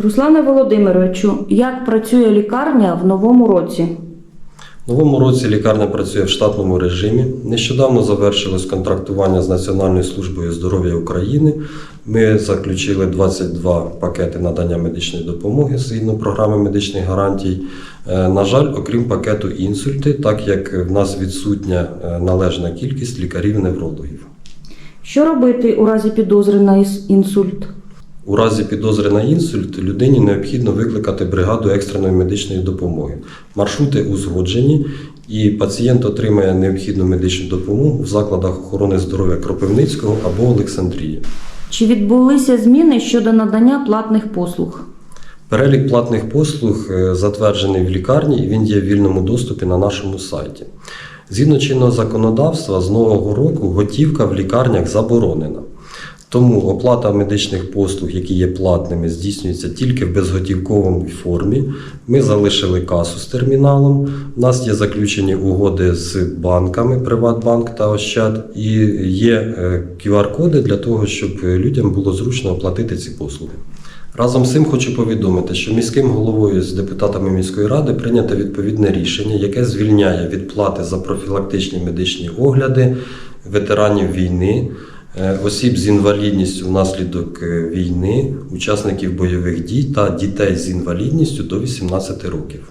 Руслане Володимировичу, як працює лікарня в новому році? В новому році лікарня працює в штатному режимі. Нещодавно завершилось контрактування з Національною службою здоров'я України. Ми заключили 22 пакети надання медичної допомоги згідно програми медичних гарантій. Е, На жаль, окрім пакету інсульти, так як в нас відсутня е, належна кількість лікарів-неврологів. Що робити у разі підозри на інсульт? У разі підозри на інсульт людині необхідно викликати бригаду екстреної медичної допомоги. Маршрути узгоджені, і пацієнт отримає необхідну медичну допомогу в закладах охорони здоров'я Кропивницького або Олександрії. Чи відбулися зміни щодо надання платних послуг? Перелік платних послуг е, затверджений в лікарні і він є в вільному доступі на нашому сайті. Згідно чинного законодавства, з нового року готівка в лікарнях заборонена. Тому оплата медичних послуг, які є платними, здійснюється тільки в безготівковій формі. Ми залишили касу з терміналом. У нас є заключені угоди з банками, Приватбанк та Ощад, і є е, QR-коди для того, щоб людям було зручно оплатити ці послуги. Разом з цим хочу повідомити, що міським головою з депутатами міської ради прийнято відповідне рішення, яке звільняє від плати за профілактичні медичні огляди ветеранів війни, е, осіб з інвалідністю внаслідок е, війни, учасників бойових дій та дітей з інвалідністю до 18 років.